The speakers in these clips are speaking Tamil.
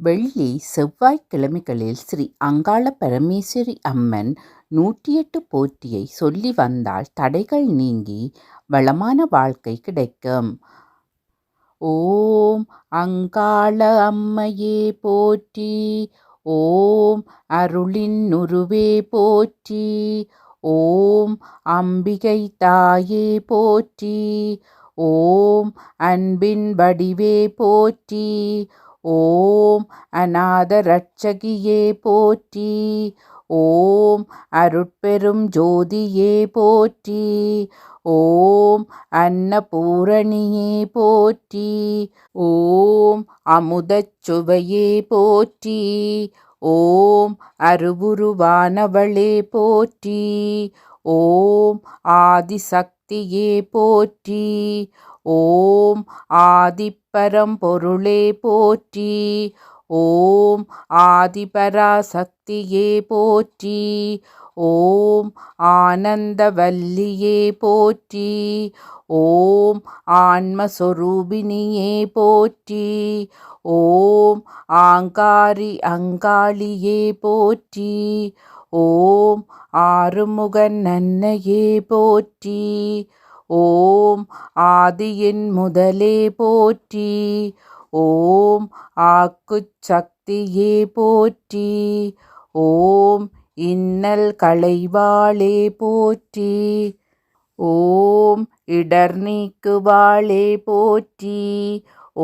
வெள்ளி செவ்வாய்க்கிழமைகளில் ஸ்ரீ அங்காள பரமேஸ்வரி அம்மன் நூற்றி எட்டு போற்றியை சொல்லி வந்தால் தடைகள் நீங்கி வளமான வாழ்க்கை கிடைக்கும். ஓம் அங்காள அம்மையே போற்றி ஓம் அருளின் உருவே போற்றி ஓம் அம்பிகை தாயே போற்றி ஓம் அன்பின் வடிவே போற்றி ஓம் அநாத ரட்சகியே போற்றி. ஓம் அருட்பெரும் ஜோதியே போற்றி. ஓம் அன்னபூரணியே போற்றி. ஓம் அமுதச்சுவையே போற்றி. ஓம் அருவுருவானவளே போற்றி. ஓம் ஆதிசக்தியே போற்றி. ஓம் ஆதி பரம்பொருளே போற்றி. ஓம் ஆதிபராசக்தியே போற்றி. ஓம் ஆனந்தவல்லியே போற்றி. ஓம் ஆன்மஸ்வரூபிணியே போற்றி. ஓம் ஆங்காரி அங்காளியே போற்றி. ஓம் ஆறுமுகன் நன்னையே போற்றி. ஓம் ஆதியின் முதலே போற்றி ஓம் ஆக்குச் சக்தியே போற்றி ஓம் இன்னல் களைவாளே போற்றி ஓம் இடர் நீக்குவாளே போற்றி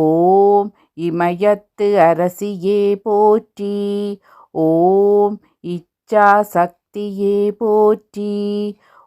ஓம் இமயத்து அரசியே போற்றி ஓம் இச்சா சக்தியே போற்றி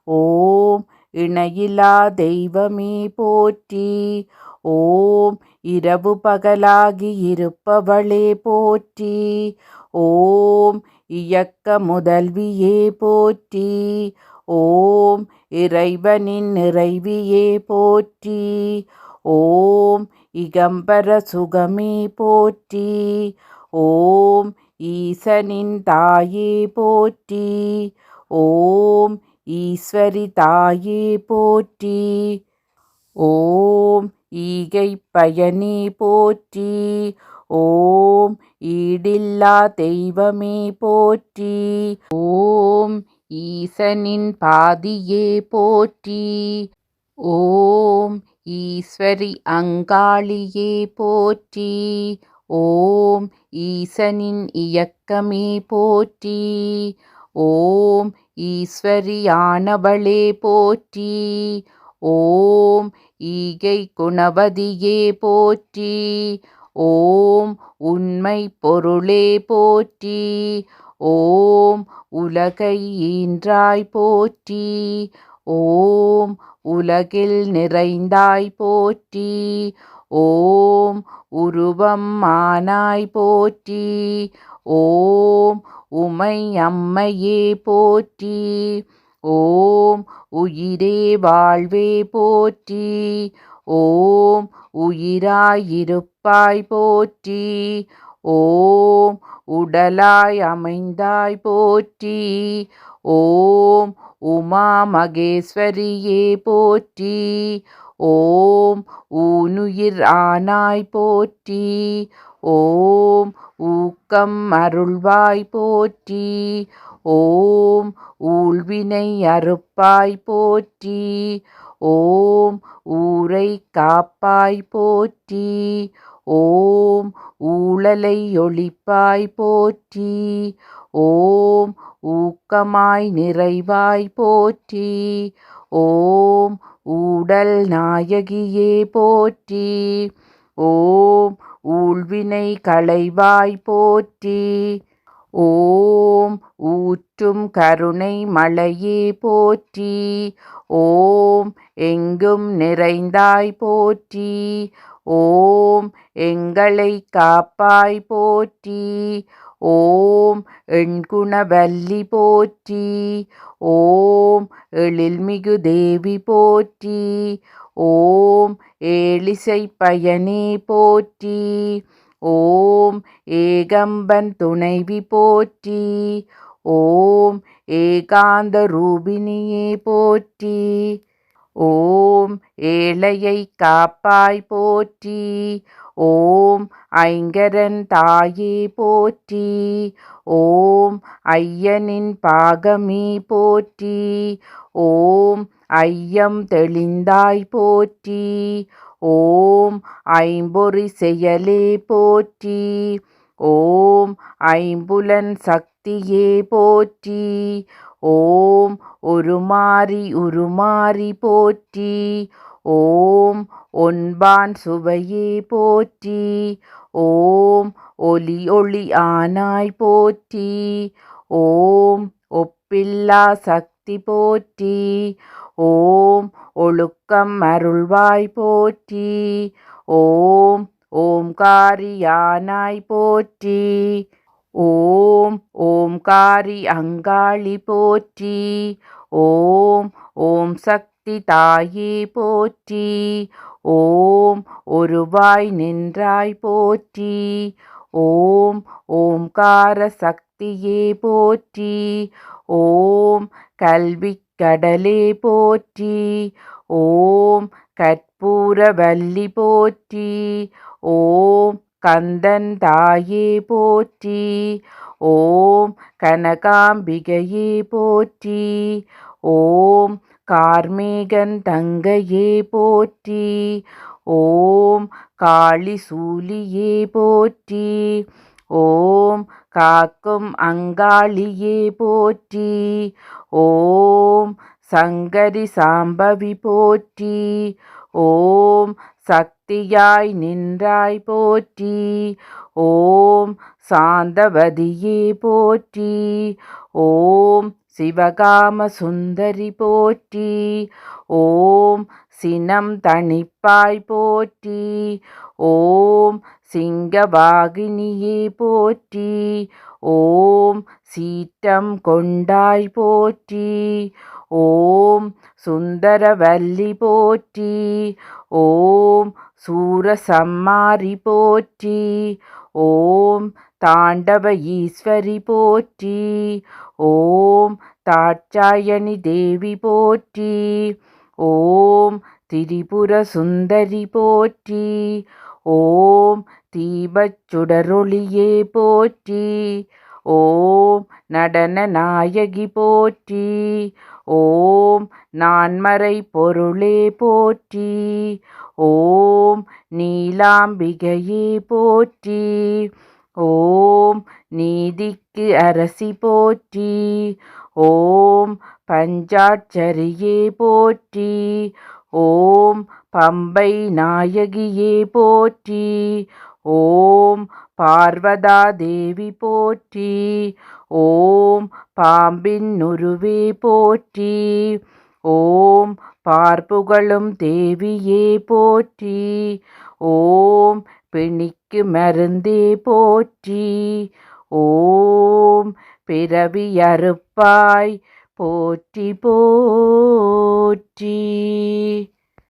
ஓம் இணையிலா தெய்வமே போற்றி. ஓம் இரவு பகலாகி இருப்பவளே போற்றி. ஓம் இயக்க முதல்வியே போற்றி. ஓம் இறைவனின் நிறைவியே போற்றி. ஓம் இகம்பர சுகமே போற்றி. ஓம் ஈசனின் தாயே போற்றி. ஓம் ஈஸ்வரி தாயே போற்றி. ஓம் ஈகை பயனே போற்றி. ஓம் ஈடில்லா தெய்வமே போற்றி. ஓம் ஈசனின் பாதியே போற்றி. ஓம் ஈஸ்வரி அங்காளியே போற்றி. ஓம் ஈசனின் இயக்கமே போற்றி. ஓம் ஈஸ்வரியானவளே போற்றி. ஓம் ஈகை குணவதியே போற்றி. ஓம் உண்மை பொருளே போற்றி. ஓம் உலகை ஈன்றாய் போற்றி. ஓம் உலகில் நிறைந்தாய் போற்றி. ஓம் உருவம் மானாய் போற்றி. ஓம் உமை அம்மையே போற்றி. ஓம் உயிரே வாழ்வே போற்றி. ஓம் உயிராயிருப்பாய் போற்றி. ஓம் உடலாய் அமைந்தாய் போற்றி. ஓம் உமா மகேஸ்வரியே போற்றி. ஓம் ஊனுயிர் ஆனாய் போற்றி. ஓம் ஊக்கம் அருள்வாய் போற்றி. ஓம் ஊழ்வினை அறுப்பாய் போற்றி. ஓம் ஊரை காப்பாய் போற்றி. ஓம் ஊழலை ஒழிப்பாய் போற்றி. ஓம் ஊக்கமாய் நிறைவாய் போற்றி. ஓம் ஊடல் நாயகியே போற்றி. ஓம் ஊழ்வினை களைவாய் போற்றி. ஓம் ஊற்றும் கருணை மழையே போற்றி. ஓம் எங்கும் நிறைந்தாய் போற்றி. ஓம் எங்களை காப்பாய் போற்றி. ஓம் எண்குணவல்லி போற்றி ஓம் எழில்மிகு தேவி போற்றி ஓம் ஏழிசை பயனே போற்றி ஓம் ஏகம்பன் துணைவி போற்றி ஓம் ஏகாந்த ரூபினியே போற்றி ஓம் ஏழையை காப்பாய் போற்றி ஓம் ஐங்கரன் தாயே போற்றி. ஓம் ஐயனின் பாகமே போற்றி. ஓம் ஐயம் தெளிந்தாய் போற்றி. ஓம் ஐம்பொறி செயலே போற்றி. ஓம் ஐம்புலன் சக்தியே போற்றி. ஓம் உருமாறி உருமாறி போற்றி. ஓம் ஒன்பான் சுவையே போற்றி. ஓம் ஒலி ஒளி ஆனாய் போற்றி. ஓம் ஒப்பில்லா சக்தி போற்றி. ஓம் ஒழுக்கம் அருள்வாய் போற்றி. ஓம் ஓம்காரியானாய் போற்றி. ஓம் ஓம்காரி அங்காளி போற்றி. ஓம் ஓம் சக்தி சக்தி தாயே போற்றி. ஓம் ஒருவாய் நின்றாய் போற்றி. ஓம் ஓம்கார சக்தியே போற்றி. ஓம் கல்வி கடலே போற்றி. ஓம் கற்பூரவல்லி போற்றி. ஓம் கந்தன் தாயே போற்றி. ஓம் கனகாம்பிகையே போற்றி. ஓம் கார்மேகன் தங்கையே போற்றி ஓம் காளி சூலியே போற்றி ஓம் காக்கும் அங்காளியே போற்றி ஓம் சங்கரி சாம்பவி போற்றி ஓம் சக்தியாய் நின்றாய் போற்றி ஓம் சாந்தவதியே போற்றி ஓம் சிவகாம சுந்தரி போற்றி. ஓம் சினம் தணிப்பாய் போற்றி. ஓம் சிங்கவாகினியே போற்றி. ஓம் சீற்றம் கொண்டாய் போற்றி. ஓம் சுந்தரவல்லி போற்றி. ஓம் சூரசம்மாரி போற்றி. ஓம் தாண்டவ ஈஸ்வரி போற்றி. ஓம் தாட்சாயணி தேவி போற்றி. ஓம் திரிபுர சுந்தரி போற்றி. ஓம் தீபச்சுடரொளியே போற்றி. ஓம் நடன நாயகி போற்றி. ஓம் நான்மறை பொருளே போற்றி. ஓம் நீலாம்பிகையே போற்றி. ஓம் நீதிக்கு அரசி போற்றி. ஓம் பஞ்சாட்சரியே போற்றி. ஓம் பம்பை நாயகியே போற்றி. ஓம் பார்வதா தேவி போற்றி. ஓம் பாம்பின் உருவே போற்றி. ஓம் பார்ப்புகளும் தேவியே போற்றி. ஓம் பிணிக்கு மருந்தே போற்றி. ஓம் பிறவி அறுப்பாய் போற்றி போற்றி.